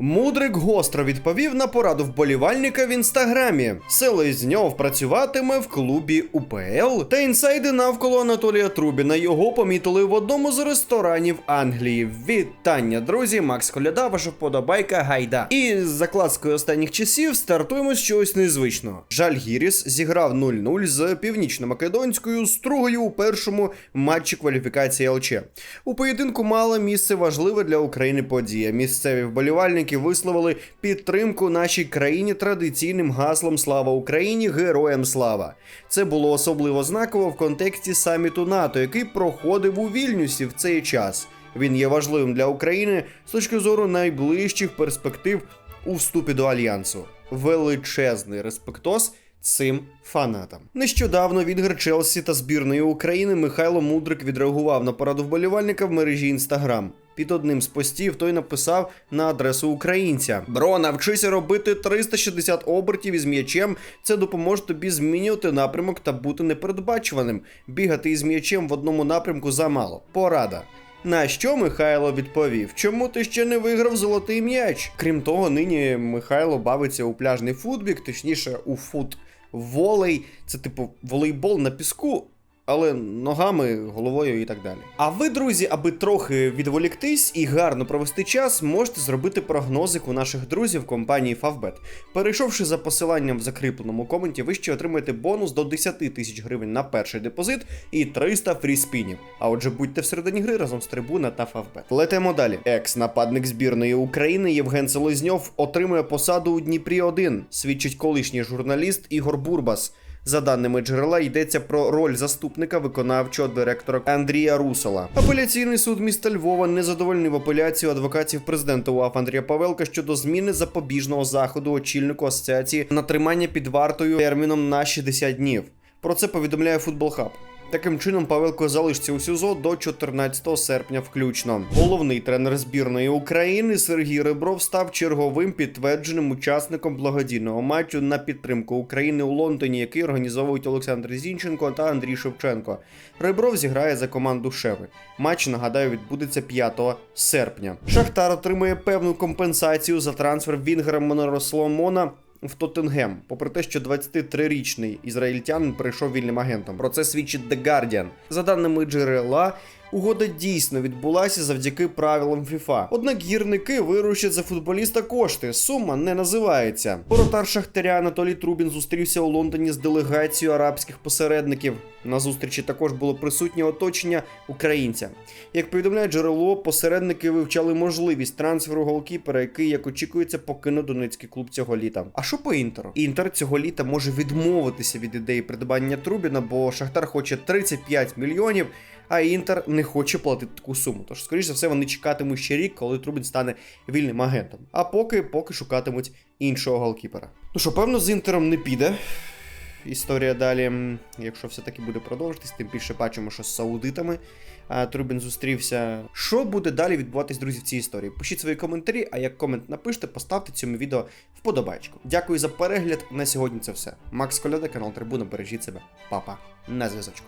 Мудрик гостро відповів на пораду вболівальника в інстаграмі. Селезньов працюватиме в клубі УПЛ та інсайди навколо Анатолія Трубіна. Його помітили в одному з ресторанів Англії. Вітання, друзі! Макс Коляда, ваша вподобайка гайда. І з закладкою останніх часів стартуємо з чогось незвичного. Жаль Гіріс зіграв 0-0 з північно-македонською стругою у першому матчі кваліфікації ЛЧ. У поєдинку мала місце важлива для України подія. Місцеві вболівальники висловили підтримку нашій країні традиційним гаслом Слава Україні! Героям слава! Це було особливо знаково в контексті саміту НАТО, який проходив у Вільнюсі в цей час. Він є важливим для України з точки зору найближчих перспектив у вступі до альянсу. Величезний респектос цим фанатам. Нещодавно від Челсі та збірної України Михайло Мудрик відреагував на пораду вболівальника в мережі Інстаграм. Під одним з постів той написав на адресу українця: Бро, навчися робити 360 обертів із м'ячем. Це допоможе тобі змінювати напрямок та бути непередбачуваним. Бігати із м'ячем в одному напрямку замало. Порада. На що Михайло відповів: Чому ти ще не виграв золотий м'яч? Крім того, нині Михайло бавиться у пляжний футбік, точніше, у фут волей. Це типу волейбол на піску. Але ногами, головою і так далі. А ви, друзі, аби трохи відволіктись і гарно провести час, можете зробити прогнозик у наших друзів компанії Favbet. Перейшовши за посиланням в закріпленому коменті, ви ще отримаєте бонус до 10 тисяч гривень на перший депозит і 300 фріспінів. А отже, будьте всередині гри разом з трибуна та Favbet. Летимо далі. Екс-нападник збірної України Євген Селезньов отримує посаду у Дніпрі 1 свідчить колишній журналіст Ігор Бурбас. За даними джерела, йдеться про роль заступника виконавчого директора Андрія Русола. Апеляційний суд міста Львова не задовольнив апеляцію адвокатів президента УАФ Андрія Павелка щодо зміни запобіжного заходу очільнику асоціації на тримання під вартою терміном на 60 днів. Про це повідомляє Футбол Хаб. Таким чином, Павелко залишиться у СІЗО до 14 серпня включно. Головний тренер збірної України Сергій Ребров став черговим підтвердженим учасником благодійного матчу на підтримку України у Лондоні, який організовують Олександр Зінченко та Андрій Шевченко. Ребров зіграє за команду Шеви. Матч нагадаю відбудеться 5 серпня. Шахтар отримує певну компенсацію за трансфер Вінгера Моноросломона в Тоттенгем, попри те, що 23-річний ізраїльтянин прийшов вільним агентом. Про це свідчить The Guardian. За даними джерела, угода дійсно відбулася завдяки правилам FIFA. Однак гірники виручать за футболіста кошти. Сума не називається. Воротар Шахтаря Анатолій Трубін зустрівся у Лондоні з делегацією арабських посередників. На зустрічі також було присутнє оточення українця. Як повідомляє джерело, посередники вивчали можливість трансферу голкіпера, який, як очікується, покине донецький клуб цього літа. А що по інтеру? Інтер цього літа може відмовитися від ідеї придбання Трубіна, бо Шахтар хоче 35 мільйонів. А Інтер не хоче платити таку суму. Тож, скоріш за все, вони чекатимуть ще рік, коли Трубін стане вільним агентом. А поки поки шукатимуть іншого голкіпера. Ну що, певно, з Інтером не піде. Історія далі, якщо все-таки буде продовжитись, тим більше бачимо, що з саудитами Трубін зустрівся. Що буде далі відбуватись, друзі, в цій історії? Пишіть свої коментарі, а як комент напишете, поставте цьому відео вподобайку. Дякую за перегляд. На сьогодні це все. Макс Коляда, канал Трибуна. Бережіть себе. Папа. На зв'язочку.